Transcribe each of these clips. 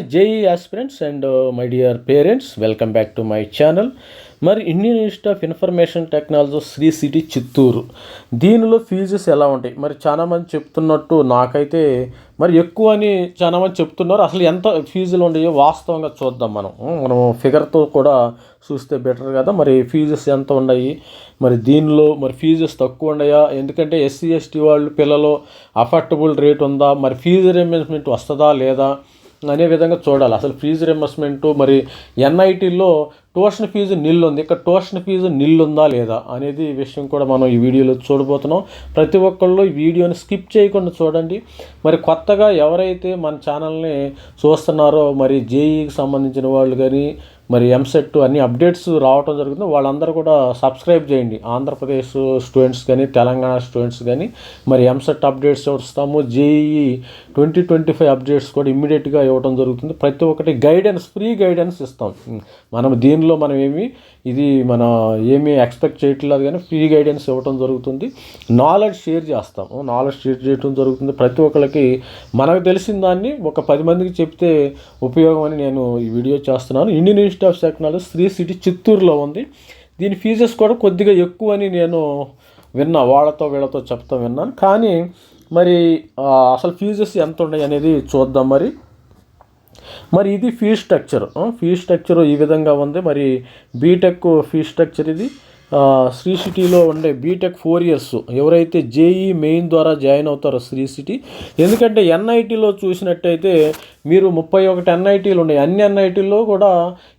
JEE aspirants and my dear parents welcome back to my channel మరి Indian institute of information technology Sri city Chittoor దీనిలో fees ఎలా ఉంటాయి? మరి చాలామంది చెప్తున్నట్టు నాకైతే మరి ఎక్కువ అని చాలామంది చెప్తున్నారు. అసలు ఎంత ఫీజులు ఉండయో వాస్తవంగా చూద్దాం మనం. మనం ఫిగర్తో కూడా చూస్తే బెటర్ కదా. మరి ఫీజెస్ ఎంత ఉన్నాయి? మరి దీనిలో మరి ఫీజెస్ తక్కువ ఉన్నాయా? ఎందుకంటే ఎస్సీ ఎస్టీ వాళ్ళు పిల్లలు అఫోర్డబుల్ రేట్ ఉందా? మరి ఫీజు రియంబర్స్మెంట్ వస్తుందా లేదా? అనే విధంగా చూడాలి. అసలు ఫీజు రింబర్స్మెంటు మరి ఎన్ఐటీలో ట్యూషన్ ఫీజు నిల్ ఉంది ఇక్కడ ట్యూషన్ ఫీజు నిల్లుందా లేదా అనేది విషయం కూడా మనం ఈ వీడియోలో చూడబోతున్నాం. ప్రతి ఒక్కళ్ళు ఈ వీడియోని స్కిప్ చేయకుండా చూడండి. మరి కొత్తగా ఎవరైతే మన ఛానల్ని చూస్తున్నారో మరి జేఈకి సంబంధించిన వాళ్ళు కానీ మరి ఎంసెట్ అన్ని అప్డేట్స్ రావటం జరుగుతుంది. వాళ్ళందరూ కూడా సబ్స్క్రైబ్ చేయండి. ఆంధ్రప్రదేశ్ స్టూడెంట్స్ కానీ తెలంగాణ స్టూడెంట్స్ కానీ మరి ఎంసెట్ అప్డేట్స్ ఇస్తాము JEE twenty twenty five updates కూడా ఇమ్మీడియట్గా ఇవ్వడం జరుగుతుంది. ప్రతి ఒక్కటి గైడెన్స్ ఫ్రీ గైడెన్స్ ఇస్తాం. మనం దీనిలో మనం ఏమి ఇది మన ఏమీ ఎక్స్పెక్ట్ చేయట్లేదు కానీ ఫ్రీ గైడెన్స్ ఇవ్వడం జరుగుతుంది. నాలెడ్జ్ షేర్ చేస్తాము నాలెడ్జ్ షేర్ చేయడం జరుగుతుంది. ప్రతి ఒక్కరికి మనకు తెలిసిన దాన్ని ఒక పది మందికి చెప్తే ఉపయోగం అని నేను ఈ వీడియో చేస్తున్నాను. Indian institute of technology Sri city చిత్తూరులో ఉంది. దీని ఫీజెస్ కూడా కొద్దిగా ఎక్కువ అని నేను విన్నా వాళ్ళతో వీళ్ళతో చెప్తా విన్నాను. కానీ మరి అసలు ఫీజెస్ ఎంత ఉన్నాయి అనేది చూద్దాం మరి. మరి ఇది ఫీ స్ట్రక్చర్ ఫీ స్ట్రక్చర్ ఈ విధంగా ఉంది. మరి బీటెక్ ఫీ స్ట్రక్చర్ ఇది. శ్రీ సిటీలో ఉండే బీటెక్ ఫోర్ ఇయర్స్ ఎవరైతే జేఈ మెయిన్ ద్వారా జాయిన్ అవుతారో శ్రీ సిటీ ఎందుకంటే ఎన్ఐటీలో చూసినట్టయితే మీరు ముప్పై ఒకటి ఎన్ఐటీలు ఉన్నాయి. అన్ని ఎన్ఐటీల్లో కూడా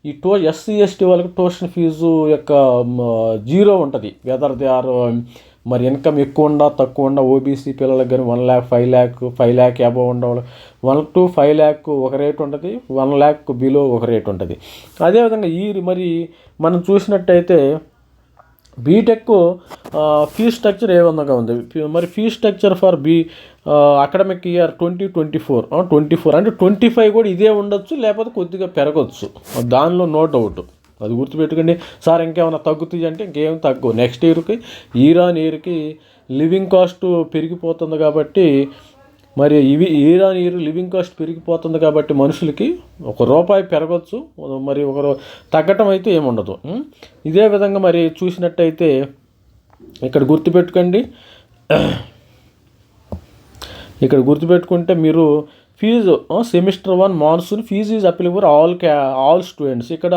ఈ టో ఎస్సీ ఎస్టీ వాళ్ళకి ట్యూషన్ ఫీజు యొక్క జీరో ఉంటుంది. వెదర్ దే ఆర్ మరి ఇన్కమ్ ఎక్కువ ఉండా తక్కువ ఉండా ఓబీసీ పిల్లలకు కానీ one lakh five lakh five lakh above ఉండేవాళ్ళు వన్ టు ఫైవ్ ల్యాక్ ఒక రేట్ ఉంటుంది వన్ ల్యాక్ బిలో ఒక రేట్ ఉంటుంది. అదేవిధంగా ఈ మరి మనం చూసినట్టయితే బీటెక్ ఫీ స్ట్రక్చర్ ఏ విధంగా ఉంది? మరి fee structure for B academic year twenty twenty four twenty four అంటే ట్వంటీ ఫైవ్ కూడా ఇదే ఉండొచ్చు లేకపోతే కొద్దిగా పెరగచ్చు. దానిలో నో డౌట్ అది గుర్తుపెట్టుకోండి. సార్ ఇంకేమైనా తగ్గుతుంది అంటే ఇంకేం తగ్గు నెక్స్ట్ ఇయర్కి ఈరాన్ ఇయర్కి లివింగ్ కాస్ట్ పెరిగిపోతుంది కాబట్టి మరి ఇవి ఈరాన్ ఇయర్ లివింగ్ కాస్ట్ పెరిగిపోతుంది కాబట్టి మనుషులకి ఒక రూపాయి పెరగచ్చు మరి ఒక తగ్గటం అయితే ఏముండదు ఇదే విధంగా మరి చూసినట్టయితే ఇక్కడ గుర్తుపెట్టుకోండి. ఇక్కడ గుర్తుపెట్టుకుంటే మీరు fee semester one monsoon fee is applicable all క్యా ఆల్ స్టూడెంట్స్. ఇక్కడ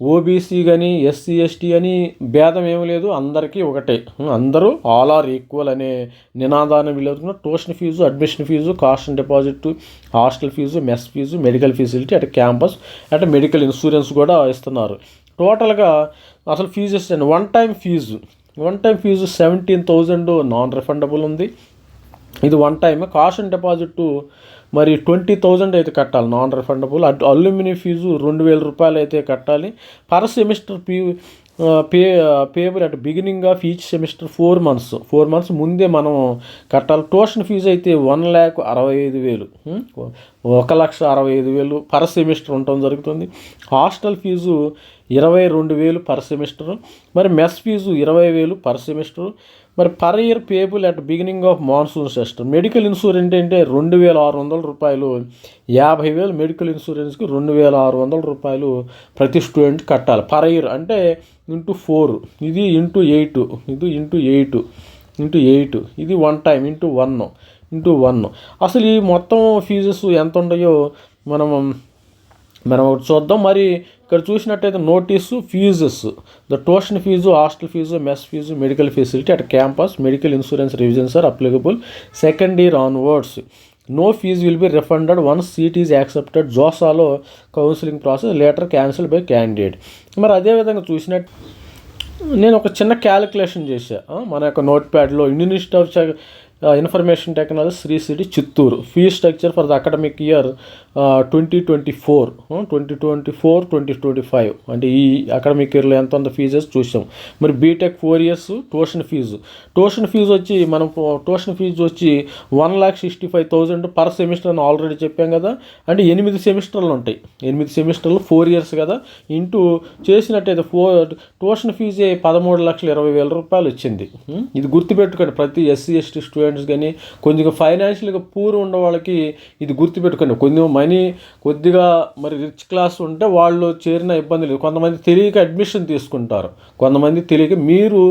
ఓబీసీ కానీ ఎస్సీ ఎస్టీ అని భేదం ఏమి లేదు. అందరికీ ఒకటే. అందరూ ఆల్ ఆర్ ఈక్వల్ అనే నినాదాన్ని వీళ్ళు tuition fee admission fee cost and deposit hostel fee mess fee medical facility అటు క్యాంపస్ అటు మెడికల్ ఇన్సూరెన్స్ కూడా ఇస్తున్నారు. టోటల్గా అసలు ఫీజు ఇస్తాను one time fee. One time fee seventeen thousand non refundable ఉంది. ఇది వన్ టైం కాషన్ డిపాజిట్ మరి ట్వంటీ థౌజండ్ అయితే కట్టాలి. నాన్ రిఫండబుల్ అటు అల్యూమినియం ఫీజు రెండు వేల రూపాయలు అయితే కట్టాలి. Per semester P pay payable at beginning of each semester four months four months ముందే మనం కట్టాలి. ట్యూషన్ ఫీజు అయితే వన్ ల్యాక్ అరవై ఐదు వేలు. ఒక లక్ష అరవై ఐదు వేలు పర్ సెమిస్టర్ ఉండటం జరుగుతుంది. హాస్టల్ ఫీజు ఇరవై రెండు వేలు పర్ సెమిస్టర్ మరి మెస్ ఫీజు ఇరవై వేలు పర్ సెమిస్టర్ మరి per year payable at beginning of monsoon semester medical insurance అంటే రెండు వేల ఆరు వందల రూపాయలు యాభై వేలు మెడికల్ ఇన్సూరెన్స్కి రెండు వేల ఆరు వందల రూపాయలు ప్రతి స్టూడెంట్ కట్టాలి. పర్ ఇయర్ అంటే ఇంటూ ఫోర్ ఇది ఇంటూ ఎయిట్ ఇది ఇంటూ ఎయిట్ ఇంటూ ఎయిట్ ఇది one time into one into one అసలు ఈ మొత్తం ఫీజెస్ ఎంత ఉన్నాయో మనం మనం ఒకటి చూద్దాం. మరి ఇక్కడ చూసినట్టయితే notice fees. The tuition fee hostel fee mess fee medical facility at campus medical insurance revisions are applicable. Second year onwards. No fee will be refunded once seat is accepted. జోసాలో counselling process later cancel by candidate. మరి అదేవిధంగా చూసినట్టు నేను ఒక చిన్న calculation చేశా. మన యొక్క note ప్యాడ్లో Indian institute of information technology Sri city Chittoor fee structure for the academic year twenty twenty four twenty twenty four twenty twenty five అంటే ఈ అకాడమిక్ ఇయర్లో ఎంత ఉందో ఫీజెస్ చూసాం. మరి BTech four years tuition fee tuition fee వచ్చి మనం tuition fee వచ్చి one lakh sixty five thousand per semester అని ఆల్రెడీ చెప్పాం కదా. అంటే ఎనిమిది సెమిస్టర్లు ఉంటాయి. ఎనిమిది సెమిస్టర్లు ఫోర్ ఇయర్స్ కదా. ఇంటూ చేసినట్టయితే ఫోర్ ట్యూషన్ ఫీజే పదమూడు లక్షల ఇరవై వేల రూపాయలు వచ్చింది ఇది గుర్తుపెట్టుకోండి. ప్రతి ఎస్సీ ఎస్టీ స్టూడెంట్ స్టూడెంట్స్ కానీ కొద్దిగా ఫైనాన్షియల్గా పూర్ ఉన్న వాళ్ళకి ఇది గుర్తుపెట్టుకోండి. కొద్దిగా మనీ కొద్దిగా మరి రిచ్ క్లాస్ ఉంటే వాళ్ళు చేరిన ఇబ్బంది లేదు. కొంతమంది తెలియక అడ్మిషన్ తీసుకుంటారు. కొంతమంది తెలియక మీరు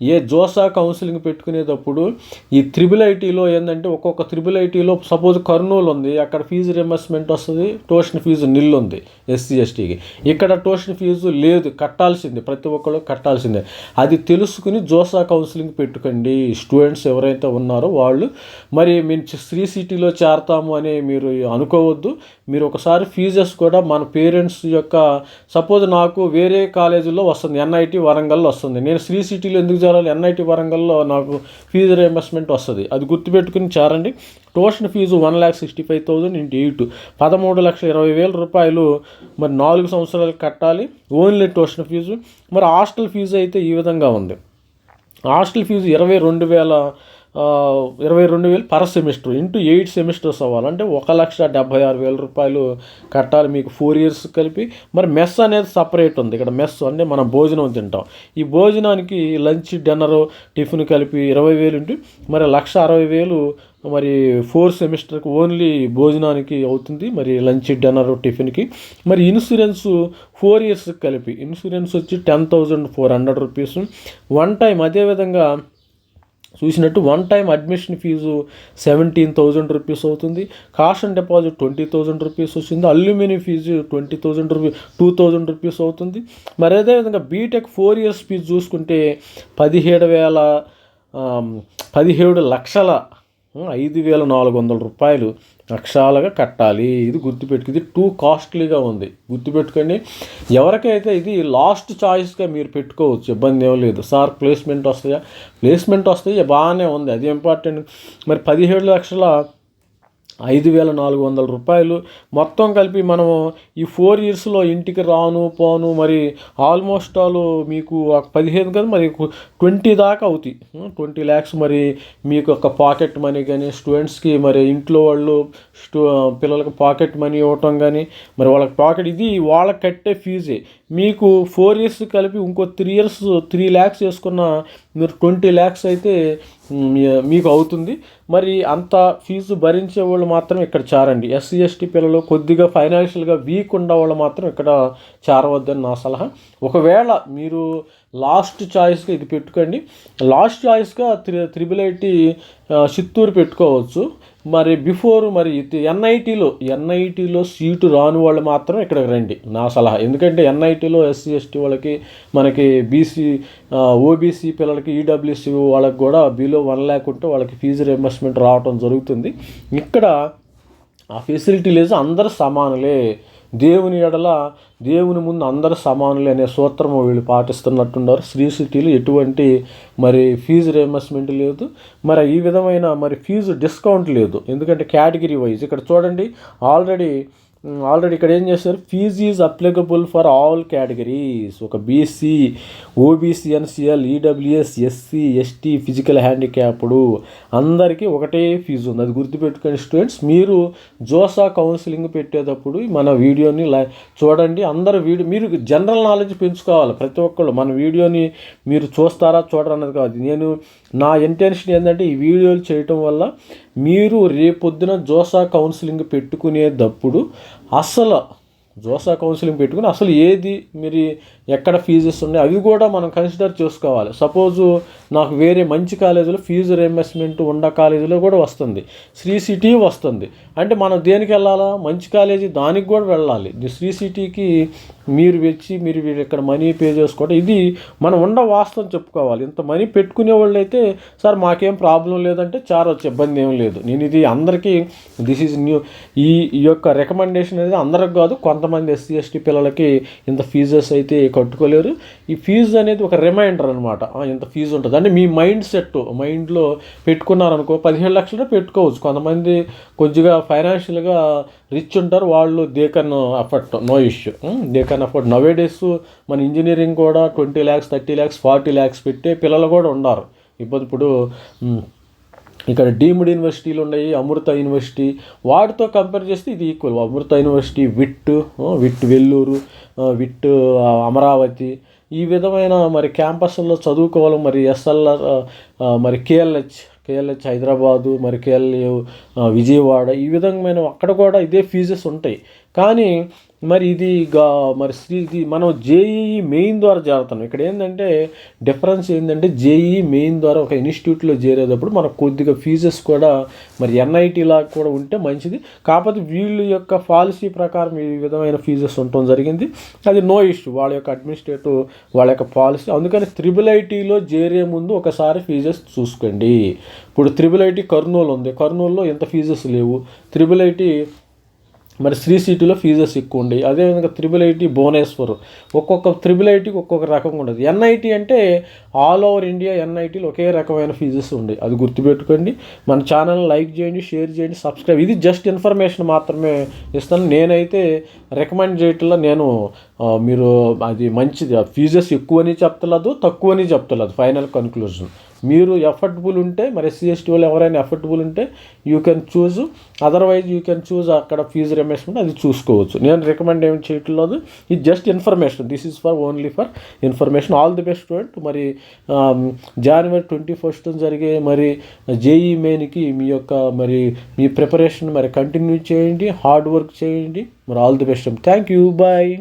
ఏ జోసా కౌన్సిలింగ్ పెట్టుకునేటప్పుడు ఈ త్రిబుల్ ఐటీలో ఏంటంటే ఒక్కొక్క త్రిబుల్ ఐటీలో సపోజ్ కర్నూలు ఉంది అక్కడ ఫీజు రియంబర్స్మెంట్ వస్తుంది ట్యూషన్ ఫీజు నిల్ ఉంది ఎస్సీ ఎస్టీకి. ఇక్కడ ట్యూషన్ ఫీజు లేదు కట్టాల్సిందే ప్రతి ఒక్కళ్ళు కట్టాల్సిందే. అది తెలుసుకుని జోసా కౌన్సిలింగ్ పెట్టుకోండి. స్టూడెంట్స్ ఎవరైతే ఉన్నారో వాళ్ళు మరి మేము శ్రీ సిటీలో చేరతాము అని మీరు అనుకోవద్దు. మీరు ఒకసారి ఫీజెస్ కూడా మన పేరెంట్స్ యొక్క సపోజ్ నాకు వేరే కాలేజీలో వస్తుంది ఎన్ఐటి వరంగల్లో వస్తుంది. నేను శ్రీ సిటీలో ఎందుకు విశ్వవిద్యాలయాలు ఎన్ఐటి వరంగల్లో నాకు ఫీజు రియంబర్స్మెంట్ వస్తుంది. అది గుర్తుపెట్టుకుని చేరండి. Tuition fee one lakh sixty five thousand into eight పదమూడు లక్షల ఇరవై వేల రూపాయలు మరి నాలుగు సంవత్సరాలు కట్టాలి. ఓన్లీ ట్యూషన్ ఫీజు మరి హాస్టల్ ఫీజు అయితే ఈ విధంగా ఉంది. హాస్టల్ ఫీజు ఇరవై రెండు వేల ఇరవై రెండు వేలు per semester into eight semesters అవ్వాలంటే ఒక లక్ష డెబ్బై ఆరు వేల రూపాయలు కట్టాలి మీకు ఫోర్ ఇయర్స్ కలిపి. మరి మెస్ అనేది సపరేట్ ఉంది. ఇక్కడ మెస్ అంటే మనం భోజనం తింటాం. ఈ భోజనానికి లంచ్ డిన్నర్ టిఫిన్ కలిపి ఇరవై వేలు ఉంటే మరి లక్ష అరవై వేలు మరి ఫోర్ సెమిస్టర్కి ఓన్లీ భోజనానికి అవుతుంది. మరి లంచ్ డిన్నర్ టిఫిన్కి. మరి ఇన్సూరెన్స్ ఫోర్ ఇయర్స్ కలిపి. ఇన్సూరెన్స్ వచ్చి ten thousand four hundred rupees. One time అదేవిధంగా చూసినట్టు one time admission fee seventeen thousand rupees అవుతుంది. Caution deposit twenty thousand rupees వచ్చింది. Aluminium fee twenty thousand rupee two thousand rupees అవుతుంది. మరి అదేవిధంగా BTech four years fee చూసుకుంటే పదిహేడు వేల పదిహేడు లక్షల ఐదు వేల నాలుగు వందల రూపాయలు లక్షాలుగా కట్టాలి. ఇది గుర్తుపెట్టుకు ఇది టూ కాస్ట్లీగా ఉంది. గుర్తుపెట్టుకోండి. ఎవరికైతే ఇది లాస్ట్ చాయిస్గా మీరు పెట్టుకోవచ్చు ఇబ్బంది ఏం లేదు. సార్ ప్లేస్మెంట్ వస్తాయా? ప్లేస్మెంట్ వస్తాయి బాగానే ఉంది. అది ఇంపార్టెంట్ మరి పదిహేడు లక్షల ఐదు వేల నాలుగు వందల రూపాయలు. మొత్తం కలిపి మనము ఈ ఫోర్ ఇయర్స్లో ఇంటికి రాను పోను మరి ఆల్మోస్ట్ ఆల్ మీకు ఒక పదిహేను కదా మరి ట్వంటీ దాకా అవుతాయి. ట్వంటీ ల్యాక్స్ మరి మీకు ఒక పాకెట్ మనీ కానీ స్టూడెంట్స్కి మరి ఇంట్లో వాళ్ళు స్టూ పిల్లలకి పాకెట్ మనీ ఇవ్వటం కానీ మరి వాళ్ళకి పాకెట్ ఇది వాళ్ళకి కట్టే ఫీజే. మీకు ఫోర్ ఇయర్స్ కలిపి ఇంకో త్రీ ఇయర్స్ త్రీ ల్యాక్స్ వేసుకున్న మీరు ట్వంటీ ల్యాక్స్ అయితే మీ- మీకు అవుతుంది. మరి అంత ఫీజు భరించే వాళ్ళు మాత్రం ఇక్కడ చేరండి. ఎస్సీ ఎస్టీ పిల్లలు కొద్దిగా ఫైనాన్షియల్గా వీక్ ఉన్న వాళ్ళు మాత్రం ఇక్కడ చేరవద్దని నా సలహా. ఒకవేళ మీరు లాస్ట్ చాయిస్గా ఇది పెట్టుకోండి. లాస్ట్ చాయిస్గా త్రి త్రిబుల్ ఐటీ చిత్తూరు పెట్టుకోవచ్చు. మరి బిఫోర్ మరి ఎన్ఐటీలో ఎన్ఐటీలో సీటు రాని వాళ్ళు మాత్రం ఇక్కడికి రండి. నా సలహా. ఎందుకంటే ఎన్ఐటీలో ఎస్సీ ఎస్టీ వాళ్ళకి మనకి బీసీ ఓబీసీ పిల్లలకి ఈడబ్ల్యూసీ వాళ్ళకి కూడా బిలో వన్ ల్యాక్ ఉంటే వాళ్ళకి ఫీజు రియంబర్స్మెంట్ రావటం జరుగుతుంది. ఇక్కడ ఆ ఫెసిలిటీ లేదు అందరు సమానులే. దేవుని ఎడల దేవుని ముందు అందరు సమానులే అనే సూత్రము వీళ్ళు పాటిస్తున్నట్టున్నారు. శ్రీ సిటీలో ఎటువంటి మరి ఫీజు రియంబర్స్మెంట్ లేదు. మరి ఈ విధమైన మరి ఫీజు డిస్కౌంట్ లేదు. ఎందుకంటే కేటగిరీ వైజ్ ఇక్కడ చూడండి ఆల్రెడీ ఆల్రెడీ ఇక్కడ ఏం చేస్తారు? Fee is applicable for all categories. ఒక BC OBC NCL EWS SC ST physical handicapped అందరికీ ఒకటే ఫీజు ఉంది. అది గుర్తుపెట్టుకోండి స్టూడెంట్స్. మీరు జోసా కౌన్సిలింగ్ పెట్టేటప్పుడు మన వీడియోని లై చూడండి. అందరు వీడియో మీరు జనరల్ నాలెడ్జ్ పెంచుకోవాలి. ప్రతి ఒక్కళ్ళు మన వీడియోని మీరు చూస్తారా చూడరన్నది కాదు. నేను నా ఇంటెన్షన్ ఏంటంటే ఈ వీడియోలు చేయటం వల్ల మీరు రేపొద్దున జోసా కౌన్సిలింగ్ పెట్టుకునేటప్పుడు అసలు జోసా కౌన్సిలింగ్ పెట్టుకుని అసలు ఏది మీరు ఎక్కడ ఫీజెస్ ఉన్నాయి అవి కూడా మనం కన్సిడర్ చేసుకోవాలి. సపోజు నాకు వేరే మంచి కాలేజీలో ఫీజు రియంబర్స్మెంట్ ఉన్న కాలేజీలో కూడా వస్తుంది. శ్రీ సిటీ వస్తుంది. అంటే మనం దేనికి వెళ్ళాలా? మంచి కాలేజీ దానికి కూడా వెళ్ళాలి. శ్రీ సిటీకి మీరు వచ్చి మీరు వీరు ఇక్కడ మనీ పే చేసుకోవడం ఇది మనం ఉండ వాస్తవం చెప్పుకోవాలి. ఇంత మనీ పెట్టుకునే వాళ్ళు అయితే సార్ మాకేం ప్రాబ్లం లేదంటే చాలా వచ్చే ఇబ్బంది ఏం లేదు. నేను ఇది అందరికీ దిస్ ఈజ్ న్యూ ఈ ఈ యొక్క రికమెండేషన్ అనేది అందరికి కాదు కొంతమంది ఎస్సీ ఎస్టీ పిల్లలకి ఇంత ఫీజెస్ అయితే కట్టుకోలేరు. ఈ ఫీజు అనేది ఒక రిమైండర్ అనమాట ఇంత ఫీజు ఉంటుంది? అంటే మీ మైండ్ సెట్ మైండ్లో పెట్టుకున్నారనుకో పదిహేడు లక్షలు పెట్టుకోవచ్చు. కొంతమంది కొద్దిగా ఫైనాన్షియల్గా రిచ్ ఉంటారు. వాళ్ళు they can afford no issue they can afford nowadays మన ఇంజనీరింగ్ కూడా twenty lakhs thirty lakhs forty lakhs పెట్టే పిల్లలు కూడా ఉన్నారు. ఇప్పుడు ఇప్పుడు ఇక్కడ డీమ్డ్ యూనివర్సిటీలు ఉన్నాయి అమృత యూనివర్సిటీ. వాటితో కంపేర్ చేస్తే ఇది equal Amrita university VIT VIT Vellore VIT Amaravati. ఈ విధమైన మరి క్యాంపస్లో చదువుకోవాలి మరి ఎస్ఎల్ఆర్ మరి కేఎల్హెచ్ కేఎల్హెచ్ హైదరాబాదు మరి కేఎల్యు విజయవాడ. ఈ విధమైన అక్కడ కూడా ఇదే ఫీజెస్ ఉంటాయి. కానీ మరి ఇది మరి శ్రీ ఇది మనం జేఈఈ మెయిన్ ద్వారా చేరుతాం ఇక్కడ ఏంటంటే డిఫరెన్స్ ఏంటంటే జేఈఈ మెయిన్ ద్వారా ఒక ఇన్స్టిట్యూట్లో చేరేటప్పుడు మనకు కొద్దిగా ఫీజెస్ కూడా మరి ఎన్ఐటి లాగా కూడా ఉంటే మంచిది. కాకపోతే వీళ్ళ యొక్క పాలసీ ప్రకారం ఈ విధమైన ఫీజెస్ ఉండటం జరిగింది. అది నో ఇష్యూ. వాళ్ళ యొక్క అడ్మినిస్ట్రేటివ్ వాళ్ళ యొక్క పాలసీ. అందుకని త్రిబుల్ ఐటీలో చేరే ముందు ఒకసారి ఫీజెస్ చూసుకోండి. ఇప్పుడు త్రిబుల్ ఐటీ కర్నూలు ఉంది. కర్నూలులో ఎంత ఫీజెస్ లేవు. త్రిబుల్ ఐటీ మరి శ్రీ సిటీలో ఫీజెస్ ఎక్కువ ఉండే అదేవిధంగా త్రిబుల్ ఐటీ భువనేశ్వర్. ఒక్కొక్క త్రిబుల్ ఐటీకి ఒక్కొక్క రకంగా ఉండదు. ఎన్ఐటీ అంటే ఆల్ ఓవర్ ఇండియా ఎన్ఐటీలో ఒకే రకమైన ఫీజెస్ ఉండే అది గుర్తుపెట్టుకోండి. మన ఛానల్ లైక్ చేయండి షేర్ చేయండి సబ్స్క్రైబ్. ఇది జస్ట్ ఇన్ఫర్మేషన్ మాత్రమే ఇస్తాను. నేనైతే రికమెండ్ చేయటంలో నేను మీరు అది మంచిది. ఫీజెస్ ఎక్కువని చెప్తలేదు తక్కువని చెప్తలేదు ఫైనల్ కన్క్లూజన్ మీరు ఎఫర్టబుల్ ఉంటే మరి ఎస్సీ ఎస్టీ వాళ్ళు ఎవరైనా ఎఫర్టబుల్ ఉంటే you can choose otherwise you can choose అక్కడ ఫీజు రిమేస్మెంట్ అది చూసుకోవచ్చు. నేను రికమెండ్ ఏమి చేయట్లేదు. ఇది just information this is for only for information all the best student మరి జనవరి ట్వంటీ ఫస్ట్ జరిగే మరి జేఈ మెయిన్కి మీ యొక్క మరి మీ ప్రిపరేషన్ మరి కంటిన్యూ చేయండి. హార్డ్ వర్క్ చేయండి. మరి all the best thank you bye